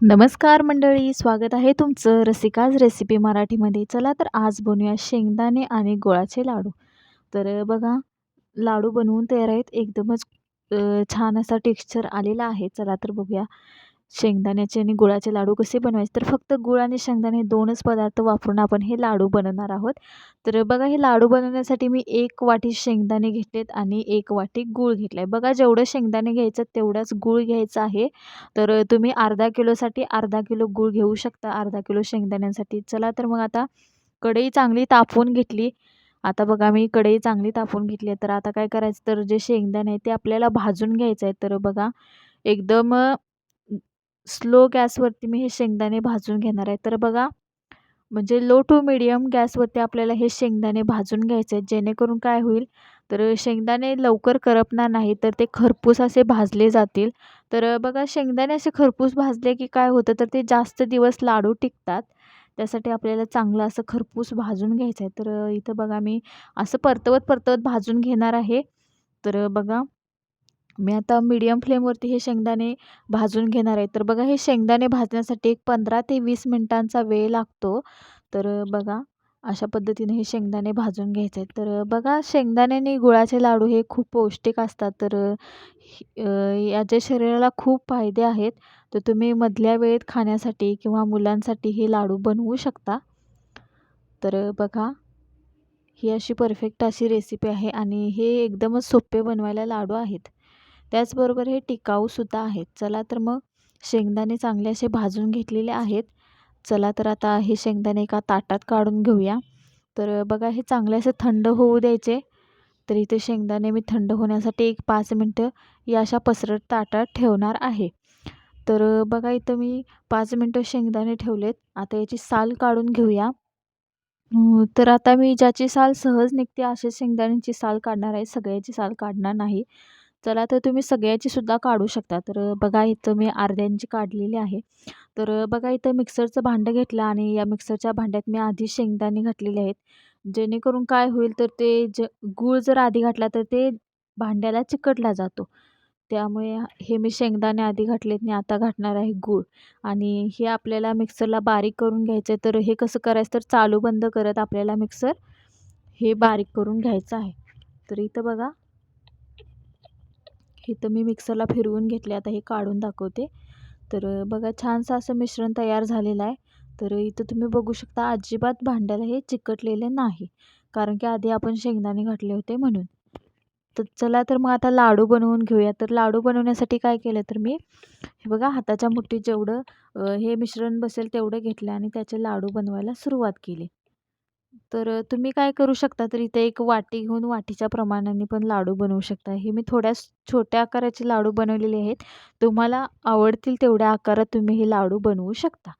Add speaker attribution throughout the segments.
Speaker 1: नमस्कार मंडळी स्वागत आहे तुमचं रसिकाज रेसिपी मराठीमध्ये. चला तर आज बनवूया शेंगदाणे आणि गुळाचे लाडू. तर बघा लाडू बनवून तयार आहेत. एकदमच छान असा टेक्स्चर आलेला आहे. चला तर बघूया. शेंगदाण्याचे आणि गुळाचे लाडू कसे बनवायचे? तर फक्त गुळ आणि शेंगदाणे दोनच पदार्थ वापरून आपण हे लाडू बनवणार आहोत. तर बघा हे लाडू बनवण्यासाठी मी एक वाटी शेंगदाणे घेतलेत आणि एक वाटी गूळ घेतला आहे बघा जेवढं शेंगदाणे घ्यायचं तेवढाच गूळ घ्यायचा आहे. तर तुम्ही अर्धा किलोसाठी अर्धा किलो गूळ घेऊ शकता. अर्धा किलो शेंगदाण्यांसाठी. चला तर मग आता कढई चांगली तापवून घेतली. आता बघा मी कढई चांगली तापून घेतली आहे तर आता काय करायचं? तर जे शेंगदाणे आहे ते आपल्याला भाजून घ्यायचं आहे तर बघा एकदम स्लो गॅसवरती मी हे शेंगदाणे भाजून घेणार आहे. तर बघा म्हणजे लो टू मिडियम गॅसवरती आपल्याला हे शेंगदाणे भाजून घ्यायचे आहेत. जेणेकरून काय होईल? तर शेंगदाणे लवकर करपणार नाही तर ते खरपूस असे भाजले जातील. तर बघा शेंगदाणे असे खरपूस भाजले की काय होतं? तर ते जास्त दिवस लाडू टिकतात. त्यासाठी आपल्याला चांगलं असं खरपूस भाजून घ्यायचं आहे तर इथं बघा मी असं परतवत परतवत भाजून घेणार आहे. तर बघा मी आता मीडियम फ्लेमवरती हे शेंगदाणे भाजून घेणार आहे. तर बघा हे शेंगदाणे भाजण्यासाठी एक पंधरा ते वीस मिनटांचा वेळ लागतो. तर बघा अशा पद्धतीने हे शेंगदाणे भाजून घ्यायचे आहेत तर बघा शेंगदाणे गुळाचे लाडू हे खूप पौष्टिक असतात. तर याच्या शरीराला खूप फायदे आहेत. तर तुम्ही मधल्या वेळेत खाण्यासाठी किंवा मुलांसाठी हे लाडू बनवू शकता. तर बघा ही अशी परफेक्ट अशी रेसिपी आहे आणि हे एकदमच सोपे बनवायला लाडू आहेत. त्याचबरोबर हे टिकाऊसुद्धा आहेत. चला तर मग शेंगदाणे चांगले असे भाजून घेतलेले आहेत. चला तर आता हे शेंगदाणे एका ताटात काढून घेऊया. तर बघा हे चांगले असे थंड होऊ द्यायचे. तर इथे शेंगदाणे मी थंड होण्यासाठी एक पाच मिनटं या अशा पसरट ताटात ठेवणार आहे. तर बघा इथं मी पाच मिनटं शेंगदाणे ठेवलेत. आता याची साल काढून घेऊया. तर आता मी ज्याची साल सहज निघते असे शेंगदाण्यांची साल काढणार आहे. सगळ्याची साल काढणार नाही. चला तर तुम्ही सगळ्याची सुद्धा काढू शकता. तर बघा इथं मी अर्ध्यांची काढलेली आहे. तर बघा इथं मिक्सरचं भांडं घेतलं आणि या मिक्सरच्या भांड्यात मी आधी शेंगदाणे घातलेले आहेत. जेणेकरून काय होईल तर ते ज गूळ जर आधी घातला तर ते भांड्याला चिकटला जातो. त्यामुळे हे मी शेंगदाणे आधी घातलेत आणि आता घातणार आहे गूळ. आणि हे आपल्याला मिक्सरला बारीक करून घ्यायचं आहे तर हे कसं करायचं तर चालू बंद करत आपल्याला मिक्सर हे बारीक करून घ्यायचं आहे. तर इथं बघा. इथं मी मिक्सरला फिरवून घेतले आता हे काढून दाखवते. तर बघा छानसं असं मिश्रण तयार झालेलं आहे. तर इथं तुम्ही बघू शकता अजिबात भांड्याला हे चिकटलेले नाही. कारण की आधी आपण शेंगदाणे घातले होते म्हणून. तर चला तर मग आता लाडू बनवून घेऊया. तर लाडू बनवण्यासाठी काय केलं तर मी हे बघा हाताच्या मुठीत जेवढं हे मिश्रण बसेल तेवढं घेतलं आणि त्याचे लाडू बनवायला सुरुवात केली. तर तुम्ही काय करू शकता तर इथे एक वाटी घेऊन वाटीच्या प्रमाणाने पण लाडू बनवू शकता. हे मी थोड्या छोट्या आकाराचे लाडू बनवलेले आहेत. तुम्हाला आवडतील तेवढ्या आकारात तुम्ही हे लाडू बनवू शकता.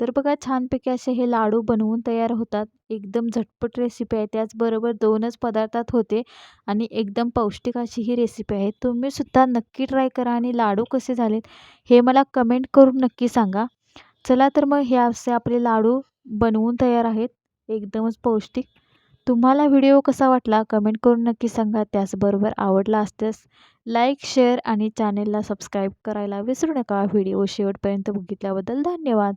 Speaker 1: तर बघा छानपैकी असे हे लाडू बनवून तयार होतात. एकदम झटपट रेसिपी आहे. त्याचबरोबर दोनच पदार्थात होते आणि एकदम पौष्टिक अशी ही रेसिपी आहे. तुम्हीसुद्धा नक्की ट्राय करा आणि लाडू कसे झालेत हे मला कमेंट करून नक्की सांगा. चला तर मग हे असे आपले लाडू बनवून तयार आहेत. एकदमच पौष्टिक. तुम्हाला व्हिडिओ कसा वाटला कमेंट करून नक्की सांगा. त्याचबरोबर आवडला असल्यास लाईक शेअर आणि चॅनेलला सबस्क्राईब करायला विसरू नका. व्हिडिओ शेवटपर्यंत बघितल्याबद्दल धन्यवाद.